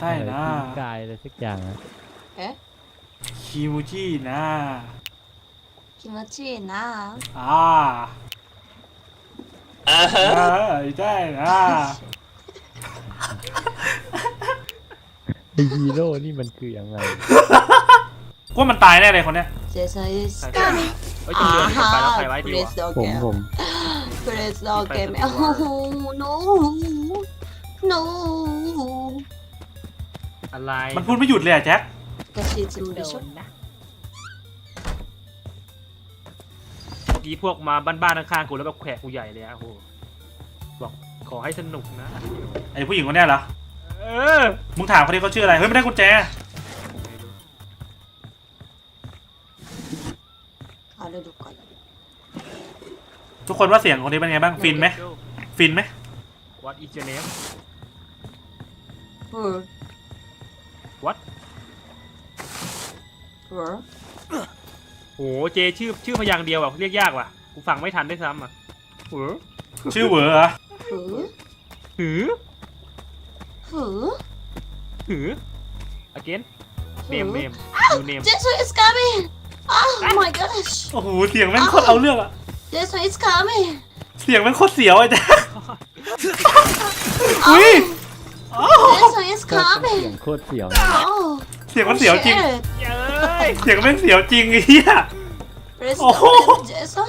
ใต้นะ อะไรที่กายอะไรสักอย่างอะ え คิมูจินะ 気持ちいいな อ่าอ่าใต้นะ ไอฮีโร่นี่มันคือยังไง กูว่ามันตายแน่เลยคนเนี้ย ジェイソン is ใคร coming เฮ้ยจะเดือนนี้ไปแล้วใครไว้ プ ดี レ วะ スド ผม ゲ ผม プレスドゲーム ไป ノーノー อะไรมันพูดไม่หยุดเลยอะแจ็คก็คิดจะโดนนะเมื่อกี้พวกมาบ้านๆข้างๆกูแล้วแบบแขวกกูใหญ่เลยอะโอ้โหบอกขอให้สนุกนะ ไอ้ผู้หญิงคนนี้เหรอเออมึงถามคนนี้เขาชื่ออะไรเฮ้ยไม่ได้กุญแจขอดูดูก่อนทุกคนว่าเสียงคนนี้เป็นไงบ้างฟินไหมฟินไหม What is your name เออ เอร์โหเจชื่อชื่อพยางค์เดียวอะเรียกยากว่ะกูฟังไม่ทันได้ซ้ำอะชื่อเหวอเหรอหือหือหือ หือ again เนมเนมดูเนม This one is coming Oh my gosh โอ้โหเสียงแม่งโคตรเอาเรื่องอะ This one is coming เสียงแม่งโคตรเสียวไอะจ้ะอุ้ย This one is เสี coming ยงโคตรเสียวเสียงมันเสียวจริง ยเสียงแม่งเสียวจริงไอ้เหี้ย Press Oh. the Jason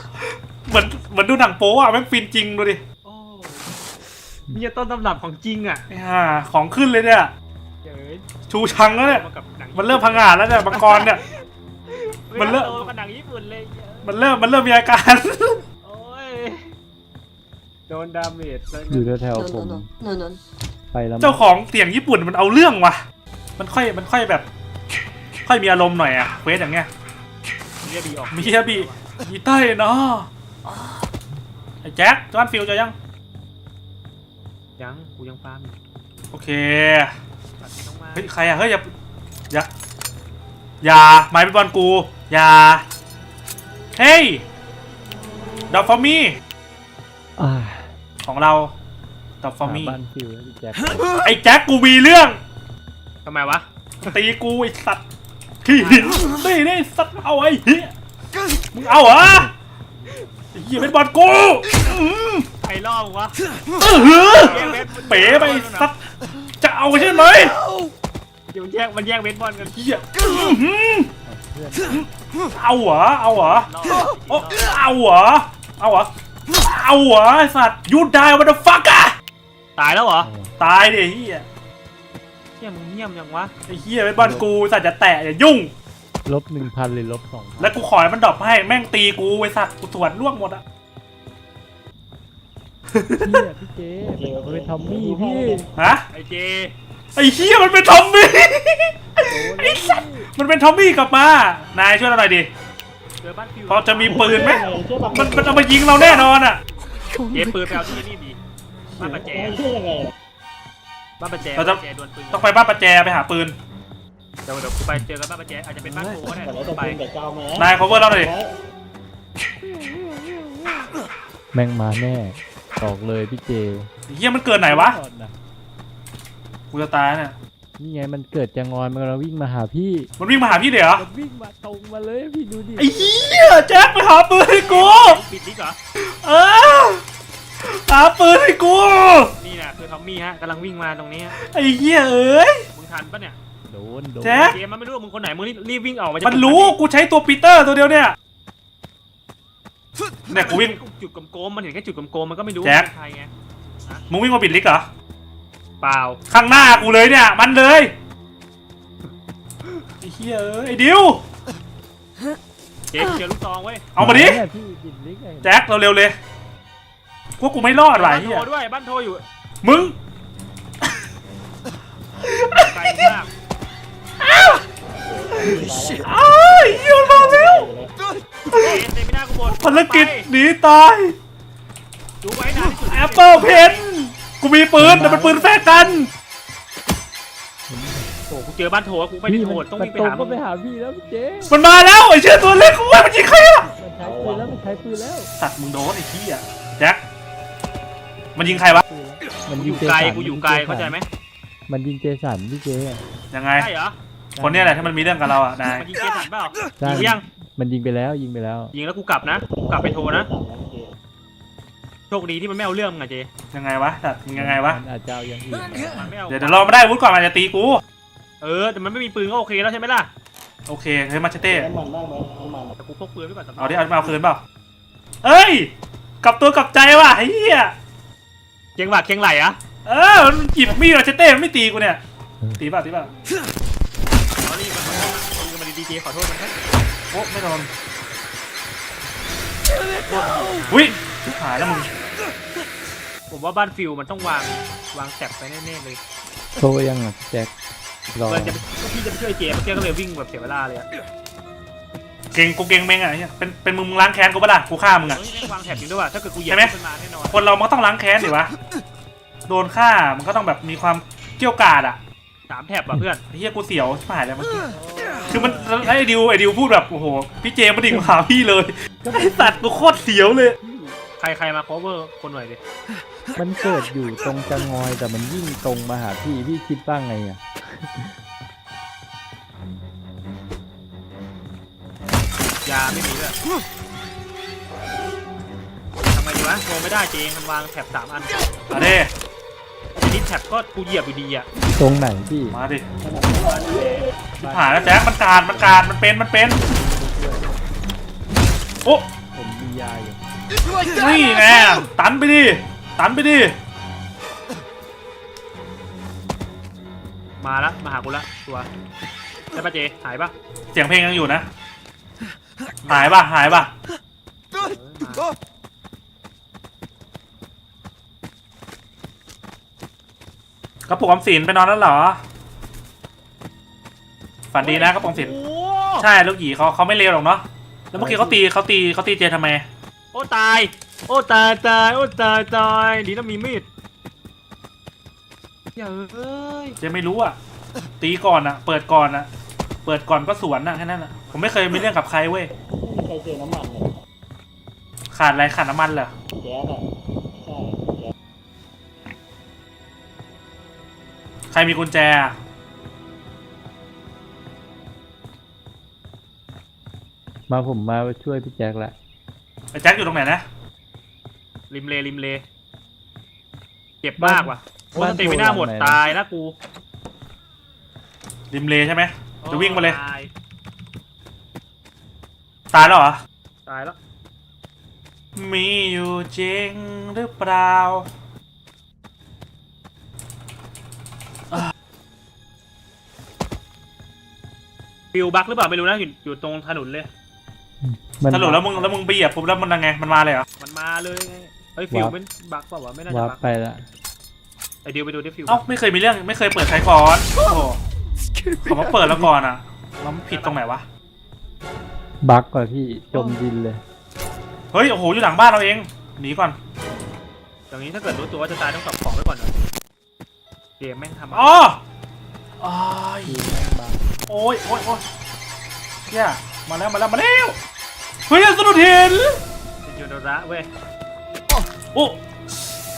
เหมือนเหมือนดูหนังโป๊อะแม่งฟินจริงดูดิโอ้นี่จะต้นตำรับของจริงอะไอ้ห่าของขึ้นเลยเนี่ยเย้ยชูชังแล้วเนี่ยากับหนังมันเริ่มพังงาดแล้วเนี่ยมังกรเนี่ย มันเริ่ม โตกับหนังญี่ปุ่นเลยเย้ยมันเริ่มมันเริ่มมีอาการ โอ้ยโดนดาเมจเลยอยู่แถว No ๆผม no no no no ไปแล้วเจ้าของเสียงญี่ปุ่นมันเอาเรื่องว่ะ มันค่อยมันค่อยแบบ ค่อยมีอารมณ์หน่อยอะเควสอย่างเงี้ยเรียบีออกมีอะบีมีใต้เนาะไอ้แจ็คจอห์นฟิลเจะยัง ยังกูยังฟาร์มอยู่โอเค ตัดไม่ต้องมาเฮ้ยใครอะเฮ้ยอย่าอย่าอย่าไม้เป็นบอลกูอย่าเฮ้ยดอกฟอร์มี่อ่าของเราดอกฟอร์หามี่บ้านฟิวแล้วพี่แจ็คไอ้แจ็คกูมีเรื่องทำไมวะตีกูไอ้สัตว์ ขี้หินนี่นี่สัตว์เอาไอ้เหี้ยมึงเอาเหรอไอ้เหี้ยเป็นบอลกูอืมใครล่อมึงวะอื้อหือเป๋ไปไอ้สัตว์จะเอาใช่ไหมเดี๋ยวมันแยกมันแยกเบสบอลกันเหี้ยอื้อหือเพื่อนเอาเหรอเอาเหรอล่อโอ้เอาเหรอเอาเหรอเอาเหรอไอ้สัตว์ยูดายวันเดอฟักอะตายแล้วเหรอ ตายดิไอ้เหี้ย เที่ยมึงเงียบยังวะไอ้เหี้ยเป็นบอลกูสัตว์จะแตะอย่ายุ่ง ลบหนึ่งพันเลยลบสองพันแล้วกูขอให้มันดรอปให้แม่งตีกูไอ้สัตว์กูสวนล่วงหมดอะพี่อะพี่เจมันเป็นทอมมี่พี่ฮะไอเจไอ้เหี้ยมันเป็นทอมมี่ไอ้สัตว์มันเป็นทอมมี่กลับมานายช่วยเราหน่อยดิเจอบ้านฟิวพอจะมีปืนไหมมันมันเอามายิงเราแน่นอนอะเจปืนไปเอาที่นี่ดีบ้านประแจ บ้านประแจเราจะ บ้นประแจดวลปืนต้องไปบ้านประแจไปหาปืน เดี๋ยวเดี๋ยวกูไปเจอกันบ้านประแจอาจจะเป็นบ้านโกก็ได้กูไปนาย cover เราหน่อยดิ แม่งมาแน่บอกเลยพี่เจไอ้เหี้ยมันเกิดไหนวะก่อนนะกูจะตายเนี่ย นี่ไงมันเกิดจะงอนมันกำลังวิ่งมาหาพี่มันวิ่งมาหาพี่เดี๋ยวเหรอมันวิ่งมาตรงมาเลยพี่ดูดิไอ้เหี้ยแจ็คไปหาปืนให้กู ปิดลิกเหรอเออหาปืนให้กู นี่นะคือทอมมี่ฮะกำลังวิ่งมาตรงนี้ฮะไอ้เหี้ยเอ้ยมึงทันปะเนี่ยโดนโดนแจ็คเจมันไม่รู้ว่ามึงคนไหนมึงรีบรีบวิ่งออกมาจากมันรู้กูใช้ตัวปีเตอร์ตัวเดียวเนี่ย เนี่ยกูวิ่งจุดกลมๆมันเห็นแค่จุดกลมๆมันก็ไม่รู้แจ็ค ว่าเป็นใครไงมึงวิ่งมาปิดลิกเหรอเปล่าข้างหน้ากูเลยเนี่ยมันเลยไอ้เหี้ยเอ้ยไอ้ดิวเจเจอลูกซองเว้ยเอามาดิเนี่ยพี่บินลิกไงแจ็คเราเร็วๆเลยพวกกูไม่รอดว่ะบ้าไอ้นโทเหี้ย รด้วยบ้านโทรอยู่ มึงไกลมากอ้าวเหี้ยมันมาแล้วเจเซมิน่ากูหมดภารกิจไปหนีตาย ดูไว้นานที่สุดแอปเปิลเพนกูมีปืนแต่เป็นปืนแฟร์กัน โอ้กูเจอบ้านโทรกูไม่ได้โทรต้องวิ่งไปหาก็มึงไปหาพี่แล้วพี่เจมันมาแล้วไอ้เชี่ยตัวเล็กกูว่ามันยิงใครอะมันใช้ปืนแล้วมันใช้ปืนแล้วสัตว์มึงโดนไอ้ที่อะแจ็คมันยิงใครวะ มันกูอยิงยู่เจไกลสันกูอยู่ไกลเข้าใจไหมมันยิงเจสันพี่เจยังไง ใช่เหรอคนเนี้ยแหละที่มันมีเรื่องกับเราอะนายมันยิงเจสันเปล่าใช่ยิงยังมันยิงไปแล้วยิงไปแล้ว ยิงแล้วกูกลับนะกูกลับไปโทรนะโชคดีที่มันไม่เอาเรื่องมึงอะเจยังไงวะสัตว์มึงยังไงวะ มันอาจจะเอาอย่างอื่นมามันไม่เอาเดี๋ยวเดี๋ยวรอมาได้วุ้นก่อนมันจะตีกู เออแต่มันไม่มีปืนก็โอเคแล้วใช่ไหมล่ะโอเคเฮ้ยมาเชเต้แต่กูพกปืนไว้ก่อนสำหรับเอาดิเอามาเอาคืนเปล่าเอ้ย กลับตัวกลับใจว่ะไอ้เหี้ย เกียงหวาดเกียงไหลอะเออมันหยิบมีดมาเชเต้มันไม่ตีกูเนี่ยตีเปล่าตีเปล่าสอรี่มันขอโทษนะคุยกันมาดีๆเจขอโทษมันครับโอ้ไม่โดนอุ้ยชิบหายแล้วมึงผมว่าบ้านฟิลมันต้องวางวางแท็บไปแน่ๆเลยโทรยังอะพี่แจ็ครอเพื่อนจะไปก็พี่จะไปช่วยเจเมื่อกี้ก็เลยวิ่งแบบเสียเวลาเลยอะ เก่งกูเก่งเมงอะไอ้เหี้ยเป็นเป็นมึงมึงล้างแค้นกูปะล่ะกูฆ่ามึงอะเฮ้ยแม่งวางแท็บจริงด้วยว่ะถ้าเกิดกูเหยียบใช่ไหม ขึ้นมาแน่นอนคนเรามันก็ต้องล้างแค้นดิวะโดนฆ่ามันก็ต้องแบบมีความเกี่ยวกาดอะสามแท็บอะเพื่อนไอ้เหี้ยกูเสียวชิบหายแล้วเมื่อกี้คือมันไอ้ดิวไอ้ดิวพูดแบบโอ้โหพี่เจมส์มาดิ่งมาหาพี่เลยไอ้สัตว์กูโคตรเสียวเลยใครใครมา cover คนหน่อยดิมันเกิดอยู่ตรงจะงอยแต่มันยิ่งตรงมาหาพี่พี่คิดว่าไงอะาไม่มีด้วยทำไงดีวะโงไม่ได้เจงมันวางแท็บสามอันมาดิทีนี้แท็บก็กูเหยียบอยู่ดีอะตรงไหนพี่มาดิชิบหายแล้วแจ๊คมันการมันการมันเป็นมันเป็นโอ้ผมมียาอยู่นี่ไงตันไปดิตันไปดิมาละมาหากูละตัวได้ปะเจหายปะเสียงเพลงยังอยู่นะ หายป่ะหายป่ะเออมากระปุกออมสินไปนอนแล้วเหรอ ฝันดีนะกระปุกออมสินโอ้ใช่ลูกหยีเขาเขาไม่เลวหรอกเนาะ แล้วเมื่อกี้เขาตีเขาตีเขาตีเจทำไม โอ้ตาย โอ้ตายตายโอ้ตายตายดีนะมีมีดอย่าเอ้ยเจไม่รู้อะ ตีก่อนอะ เปิดก่อนอะ เปิดก่อนก็สวนอะแค่นั้นอะผมไม่เคยมีเรื่องกับใครเว้ยใครเจอน้ำมันเนี่ยขาดอะไรขาดน้ำมันเหรอแก๊สอะใช่แก๊สใครมีกุญแจอะมาผมมาช่วยพี่แจ็คละไอ้แจ็คอยู่ตรงไหนนะริมเลริมเลเจ็บมากว่ะโอ้สติไม่น่าหมดบ้านโทรหลังไหนนะตายแล้วกู ริมเลใช่ไหม จะวิ่งมาเลย ตายตายแล้วเหรอ ตายแล้วมีอยู่จริงหรือเปล่า ฟิวบักหรือเปล่าไม่รู้นะอยู่อยู่ตรงถนนเลย มัน สรุปแล้วมึงแล้วมึงไปเหยียบปุ๊บแล้วมันยังไง มันมาเลยเหรอ มันมาเลยไงเฮ้ยฟิวเป็นบักเปล่าวะไม่น่าจะวาร์ปบักไปละไอเดียวไปดูดิฟิวเอ้า ไม่เคยมีเรื่อง ไม่เคยเปิดใครก่อน โอ้โห เขามาเปิดแล้วก่อนอะแล้วมันผิดตรงไหนวะ บักกว่าพี่จมดินเลย เฮ้ย โอ้โห อยู่หลังบ้านเราเอง หนีก่อน อย่างนี้ถ้าเกิดรู้ตัวว่าจะตายต้องกลับของไว้ก่อนนะเกมแม่งทำอ๋ออ้ายพี่แม่งบักโอ้ยโอ้ยโอ้ยเฮียมาแล้ว มาแล้ว มาแล้ว เฮ้ยสะดุดเห็นเป็นยูโดระเว้ย โอ้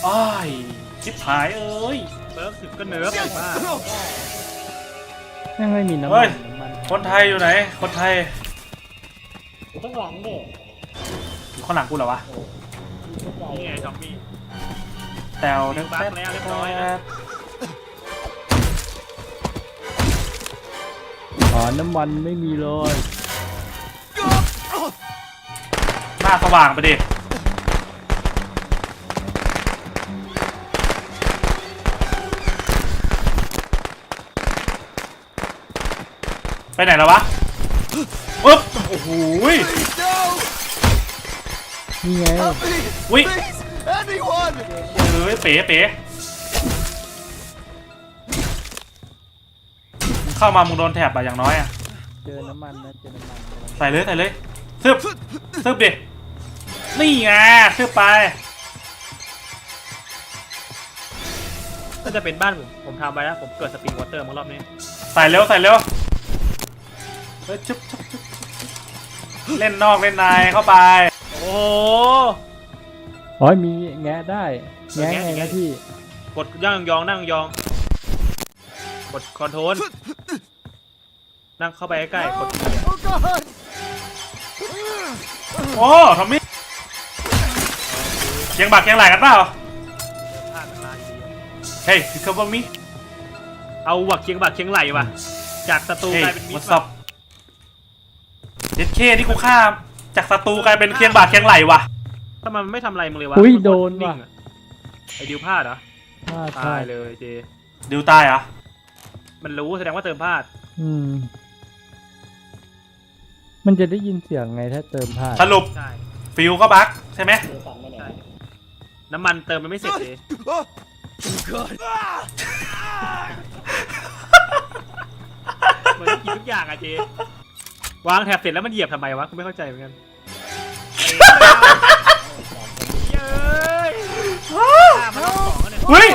อ้ายชิบหายเอ้ยเบิร์กถึงก็เนิร์ฟมากแม่งไม่มีน้ำเฮ้มัยนน้ำมันคนไทยอยู่ไหน คนไทยอยู่ข้างหลังเนี่ยอยู่ข้างหลังกูเหรอวะเข้าใจนี่ไงจอมมี่แตวมีบัคแล้วเรียบร้อยนะอ๋อน้ำมันไม่มีเลยหน้าสว่างไปดิ ไปไหนแล้ววะปึ๊บโอ้โหยนี่ไงวิเอ้ยเป๋เป๋มึงเข้ามามึงโดนแถบอะอย่างน้อยอะเจอน้ำมันนะเจอน้ำมันใส่เลยใส่เลยซึบซึบดินี่ไงซึบไปก็จะเป็นบ้านผม ผมทำไปแล้ว ผมเกิดสปริงวอเตอร์มารอบนี้ ใส่เร็วใส่เร็ว เฮ้ยจุ๊บจุ๊บจุ๊บเล่นนอกเล่นในเข้าไป โอ้โห อ๋อมีแงะได้ แงะไงนะพี่ กดย่างยองนั่งยอง กดคอนโทรลนั่งเข้าไปใกล้ๆกด โอ้ทอมมี่เคียงบากเคียงไหลกันเปล่าพลาดมันมาอยู่ดีอะเฮ้ยคือ cover me เอาวักเคียงบักเคียงไหลว่ะ จากศัตรูเฮ้ยกลายเป็นมิตร what's up เด็ดเคนี่กูฆ่า จากศัตรูกลายเป็นเคียงบากเคียงไหลว่ะถ้ามันไม่ทำอะไรมึงเลยวะอุ้ยมัโดนนิ่ว่ะ งอะไอ้ดิวพลาดเหรอพลาดพตาลายดเลยเจ ดิวตายเหรอมันรู้แสดงว่าเติมพลาด อืม มันจะได้ยินเสียงไงถ้าเติมพลาดสรุปใช่ ฟิวก็บั๊กใช่ไหมเจสั่งไม่ไหนใช่ น้ำมันเติมมันไม่เสร็จเจ เหมือนกินทุกอย่างอะเจ วางแถบเสร็จแล้วมันเหยียบทำไมวะกูไม่เข้าใจเหมือนกันเย้ยฆ่ามันรอบสองแล้วเนี่ยเฮ้ย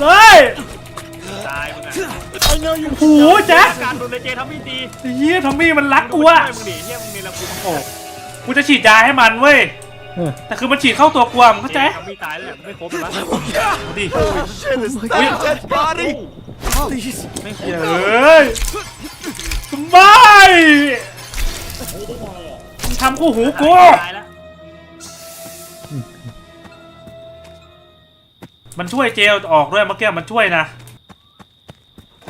เฮ้ยตายมึงอะโอ้โหแจ็คการโดนเลยเจทำไม่ดีไอ้เฮียทอมมี่มันรักกูอะมึงดิเฮียมึงนี่ละกูโอ้กูจะฉีดยาให้มันเว้ยเออแต่คือมันฉีดเข้าตัวกูอะมึงเข้าใจทำไม่ตายเลยไม่ครบเลยวะดูดิ That dead body! ไม่ครบเฮ้ยไม่เฮ้ยได้ไงอะมึงทำคู่หูกูตายแล้วมันช่วยเจลออกด้วยเมื่อกี้มันช่วยนะ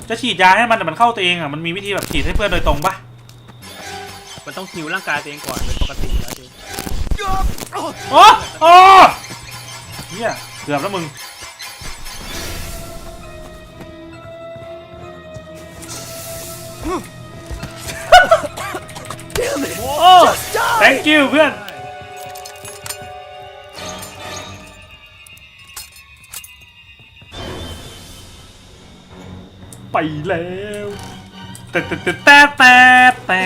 จะฉีดยาให้มันแต่มันเข้าตัวเองอะมันมีวิธีแบบฉีดให้เพื่อนโดยตรงปะมันต้องฮิวร่างกายตัวเองก่อนเป็นปกติแล้วเจโอ้โอ้เฮียเกือบแล้วมึง thank you เพื่อนไปแล้วแต่แต่แต่แต่แต่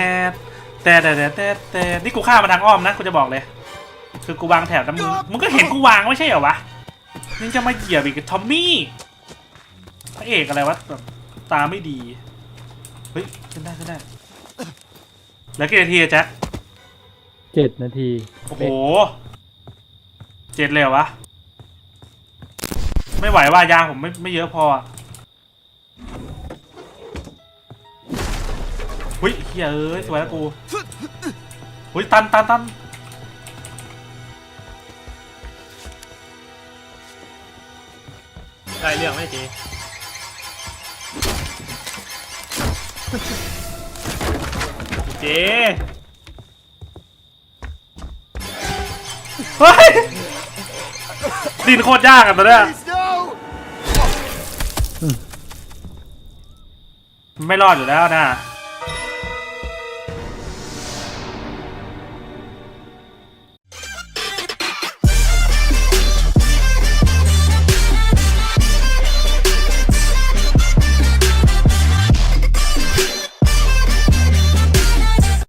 แต่แต่แต่แต่แต่นี่กูฆ่ามาทางอ้อมนะกูจะบอกเลย คือกูวางแถบแล้วมึงมึงก็เห็นกูวางไม่ใช่เหรอวะมึงจะมาเหยียบอีกทอมมี่พระเอกอะไรวะแบบตาไม่ดี เฮ้ยขึ้นได้ขึ้นได้ แล้วกี่นาทีอะจ็ค เจ็ดนาทีโอ้โหเจ็ดเลยเหรอวะ ไม่ไหวว่ายาผมไม่ไม่เยอะพออะหุ้ยเฮ้ยเอ้ยสวยแล้วกูหุ้ยตันตันตันได้เรื่องไหมเจเจ เฮ้ยดินโคตรยากอะตอนเนี้ย Please, no! มันไม่รอดอยู่แล้วนะ